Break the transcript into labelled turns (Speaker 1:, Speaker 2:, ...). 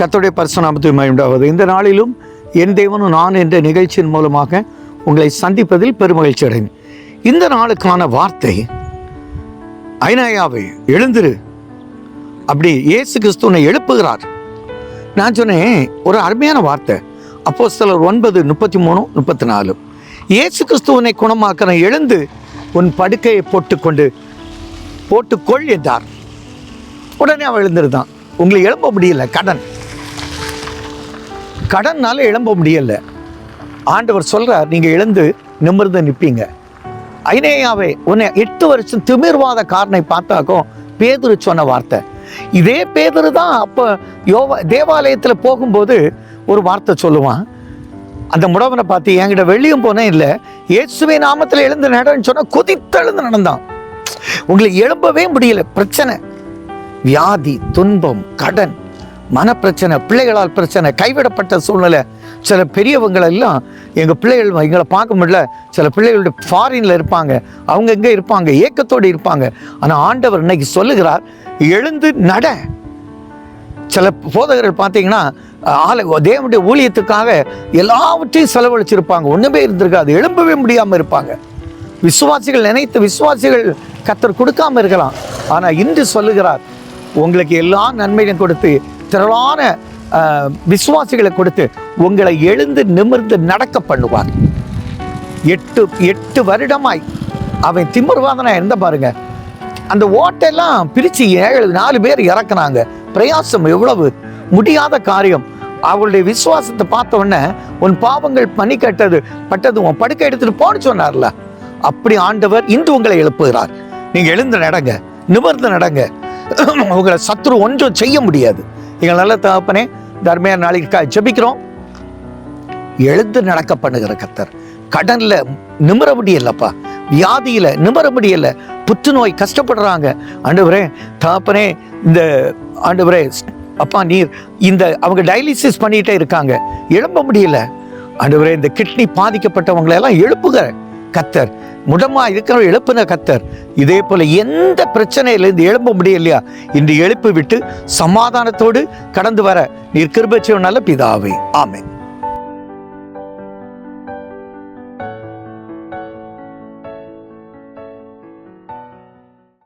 Speaker 1: கத்தோடைய பரிசுநாமத்தை மயண்டாவது இந்த நாளிலும் என் தேவனும் நான் என்ற நிகழ்ச்சியின் மூலமாக உங்களை சந்திப்பதில் பெருமகிழ்ச்சி அடைந்தேன் இந்த நாளுக்கான வார்த்தை ஐநாயாவை எழுந்திரு. அப்படி இயேசு கிறிஸ்துவனை எழுப்புகிறார். நான் சொன்னேன் ஒரு அருமையான வார்த்தை அப்போ சிலர் ஒன்பது முப்பத்தி மூணு முப்பத்தி நாலு இயேசு கிறிஸ்துவனை குணமாக்கிற எழுந்து உன் படுக்கையை போட்டுக்கொண்டு போட்டுக்கொள் என்றார். உடனே அவள் எழுந்திருந்தான். உங்களை எழும்ப முடியல கடன். கடன்னால இழம்ப முடியல. ஆண்டவர் சொல்றார் நீங்க எழுந்து நிமிர்ந்து நிற்பீங்க. ஐனேயாவே உன்னை எட்டு வருஷம் திமிர்வாத காரனை பார்த்தாக்கும் பேதுரு சொன்ன வார்த்தை. இதே பேதுரு தான் அப்போ யோவா தேவாலயத்தில் போகும்போது ஒரு வார்த்தை சொல்லுவான். அந்த முடவனை பார்த்து என்கிட்ட வெளியும் போனேன் இல்லை. இயேசுவை நாமத்தில் எழுந்து நடன்னு சொன்னால் குதித்தெழுந்து நடந்தான். உங்களை எழும்பவே முடியல. பிரச்சனை. வியாதி துன்பம் கடன் மனப்பிரச்சனை பிள்ளைகளால் பிரச்சனை கைவிடப்பட்ட சூழ்நிலை. சில பெரியவங்களெல்லாம் எங்கள் பிள்ளைகள் எங்களை பார்க்க முடியல. சில பிள்ளைகளுடைய ஃபாரினில் இருப்பாங்க. அவங்க எங்கே இருப்பாங்க? ஏக்கத்தோடு இருப்பாங்க. ஆனால் ஆண்டவர் இன்னைக்கு சொல்லுகிறார் எழுந்து நட. சில போதகர்கள் பார்த்தீங்கன்னா ஆலை தேவனுடைய ஊழியத்துக்காக எல்லாவற்றையும் செலவழிச்சிருப்பாங்க. ஒன்றுமே இருந்திருக்காது. எழும்பவே முடியாமல் இருப்பாங்க. விசுவாசிகள் நினைத்து விசுவாசிகள் கத்தர் கொடுக்காம இருக்கலாம். ஆனால் இன்று சொல்லுகிறார் உங்களுக்கு எல்லா நன்மையும் கொடுத்து திரளான விசுவாசிகளை கொடுத்து உங்களை எழுந்து நிமிர்ந்து நடக்க பண்ணுவார் எட்டு எட்டு வருடமாய் அவன் திமிர்வாதனா இருந்த பாருங்க. அந்த ஓட்டெல்லாம் பிரித்து ஏழு நாலு பேர் இறக்குனாங்க. பிரயாசம் எவ்வளவு? முடியாத காரியம். அவளுடைய விசுவாசத்தை பார்த்த உடனே உன் பாவங்கள் பனி கட்டது பட்டது உன் படுக்கை எடுத்துட்டு போன்னு சொன்னார்ல. அப்படி ஆண்டவர் இன்று உங்களை எழுப்புகிறார். நீங்க எழுந்து நடங்க நிமிர்ந்து நடங்க. உங்களை சத்துரு ஒன்றும் செய்ய முடியாது. எங்கள் நல்ல தகப்பனே தர்மையான நாளைக்கு ஜெபிக்கிறோம். எழுந்து நடக்க பண்ணுகிற கத்தர் கடன்ல நிமிர முடியலப்பா வியாதியில நிமிர முடியல புற்றுநோய் கஷ்டப்படுறாங்க. ஆண்டவரே தகப்பனே இந்த ஆண்டவரே அப்பா நீர் இந்த அவங்க டயாலிசிஸ் பண்ணிட்டே இருக்காங்க. எழும்ப முடியல. ஆண்டவரே இந்த கிட்னி பாதிக்கப்பட்டவங்களை எல்லாம் எழுப்புகிற கத்தர் முடமா இருக்கிற எழுப்புன கத்தர். இதே போல எந்த பிரச்சனையிலேருந்து எழும்ப முடியலையா? இன்று எழுப்பி விட்டு சமாதானத்தோடு கடந்து வர நீர் கிருபச்சியம் நல்ல பிதாவே. ஆமேன்.